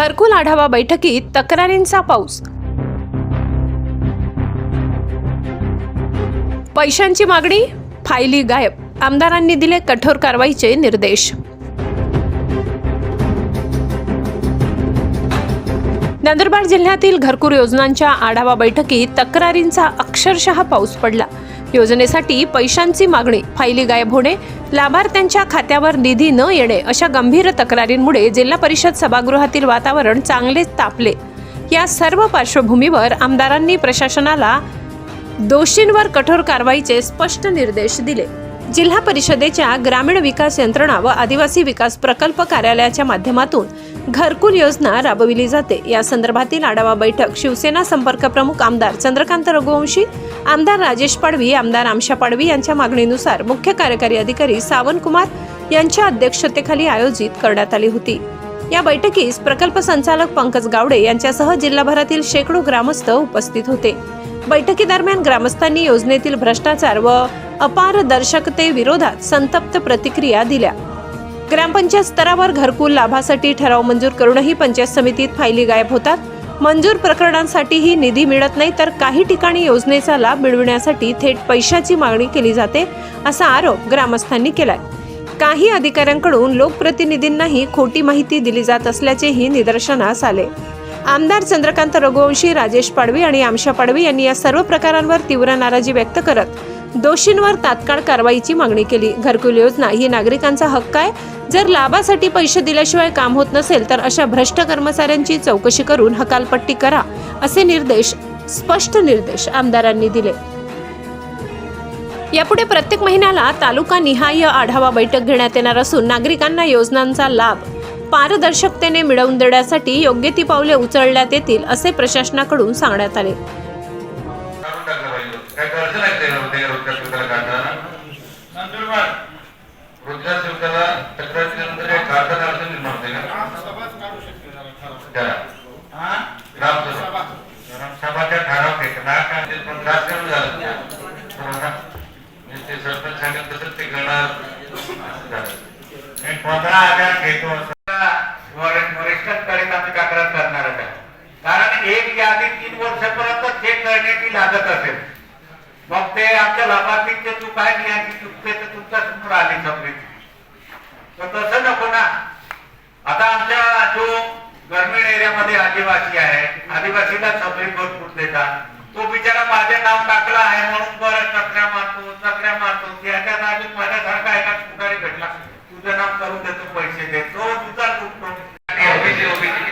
घरकुल आढावा बैठकीत तक्रारींचा पाऊस. पैशांची मागणी फायली गायब. आमदारांनी दिले कठोर कारवाईचे निर्देश. नंदुरबार जिल्ह्यातील घरकुल योजनांच्या आढावा बैठकीत तक्रारींचा अक्षरशः पाऊस पडला. योजनेसाठी पैशांची मागणी फायली गायब होणे लाभार्थ्यांच्या खात्यावर निधी न येणे अशा गंभीर तक्रारींमुळे जिल्हा परिषद सभागृहातील वातावरण चांगलेच तापले. या सर्व पार्श्वभूमीवर आमदारांनी प्रशासनाला दोषींवर कठोर कारवाईचे स्पष्ट निर्देश दिले. जिल्हा परिषदेच्या ग्रामीण विकास यंत्रणा व आदिवासी विकास प्रकल्प कार्यालयाच्या माध्यमातून घरकुल योजना राबविली जाते. या संदर्भातील आढावा बैठक शिवसेना संपर्क प्रमुख आमदार चंद्रकांत रघुवंशी आमदार राजेश पाडवी आमदार आमशा पाडवी यांच्या मागणीनुसार मुख्य कार्यकारी अधिकारी सावनकुमार यांच्या अध्यक्षतेखाली आयोजित करण्यात आली होती. या बैठकीस प्रकल्प संचालक पंकज गावडे यांच्यासह जिल्हाभरातील शेकडो ग्रामस्थ उपस्थित होते. बैठकीदरम्यान ग्रामस्थांनी योजनेतील भ्रष्टाचार व अपारदर्शकते विरोधात संतप्त प्रतिक्रिया दिल्या. ग्रामपंचायत स्तरावर घरकुल लाभासाठी ठराव मंजूर करूनही पंचायत समितीत फायली गायब होतात. मंजूर प्रकरणांसाठीही निधी मिळत नाही तर काही ठिकाणी योजनेचा लाभ मिळविण्यासाठी थेट पैशाची मागणी केली जाते असा आरोप ग्रामस्थांनी केलाय. काही अधिकाऱ्यांकडून लोकप्रतिनिधींनाही खोटी माहिती दिली जात असल्याचेही निदर्शनास आले. आमदार चंद्रकांत रघुवंशी राजेश पाडवी आणि आमशा पाडवी यांनी या सर्व प्रकारांवर तीव्र नाराजी व्यक्त करत दोषींवर तात्काळ कारवाईची मागणी केली. घरकुल योजना ही नागरिकांचा हक्क आहे. जर लाभासाठी पैसे दिल्याशिवाय काम होत नसेल तर अशा भ्रष्ट कर्मचाऱ्यांची चौकशी करून हकालपट्टी करा असे निर्देश स्पष्ट निर्देश आमदारांनी दिले. यापुढे प्रत्येक महिन्याला तालुका निहाय आढावा बैठक घेण्यात येणार असून नागरिकांना योजनांचा लाभ पारदर्शकतेने मिळवून देण्यासाठी योग्य ती पावले उचलण्यात येतील असे प्रशासनाकडून सांगण्यात आले. सरपंच टाकलं तसंच ते करणार लागते शुल्काला काढताना नंदुरबार रोजगार शुल्काला तक्रार केल्यानंतर काही काढताना अडचण निर्माण होते का ग्रामसभाच काढू शकते जरा ठराव. करा हा? ग्रामसभा ग्रामसभाच्या ठराव घेतला का ते पण राजकारण झालं बरोबर ना? म्हणजे ते सरपंच सांगेल तसंच ते करणार असं झालं मी पंधरा हजार घेतो वरिष्ठ- वरिष्ठांकडे आम्ही तक्रार करणार आहे कारण एक यादी तीन वर्षापर्यंत चेक करण्याची लागत असेल मग ते आमच्या लाभार्थीचे चुकते तर तुमच्यासमोर समजे तर तसं नको ना. आता आमच्या जो ग्रामीण एरियामध्ये आदिवासी आहे आदिवासीला सबरी भरपूर देतात तो बिचारा माझे नाव टाकला आहे म्हणून बरं चकऱ्या मारतो चकऱ्या मारतो. त्याच्या जागी माझ्यासारखा एका पुढारी भेटला. तुझं नाव करून देतो पैसे देतो. तुझा लुटतो ओबीसी ओबीसी.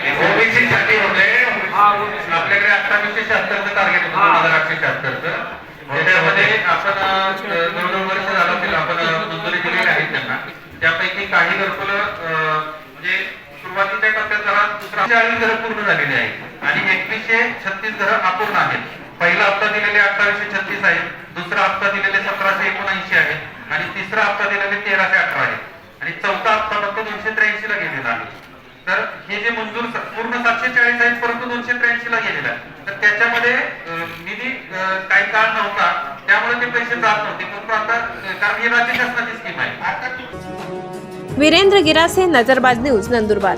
आपण अं, दोन वर्ष झालं असेल आपण अं, मंजुरी दिलेली आहे त्यांना. त्यापैकी काही घरकुल म्हणजे सुरुवातीच्या टप्प्यात जरा दुसरा चाळीस घरं पूर्ण झालेली आहेत. आणि एकवीसशे छत्तीस घरं अपूर्ण आहेत. पहिला हप्ता दिलेले अठराशे छत्तीस आहेत. दुसरा हप्ता दिलेले सतराशे एकोणऐंशी आहे आणि तिसरा हप्ता दिलेले तेराशे अठरा आहे आणि चौथा हप्ता फक्त दोनशे त्र्याऐंशी ला गेलेला आहे. तर हे जे मंजूर पूर्ण सातशे चाळीस आहेत परंतु दोनशे त्र्याऐंशी ला गेलेला आहे. तर त्याच्यामध्ये निधी काही काळ नव्हता. पैसे जात नव्हते परंतु आता कारण ही राज्य शासनाची स्कीम आहे. आता वीरेंद्र गिरासे नजरबाज न्यूज नंदुरबार.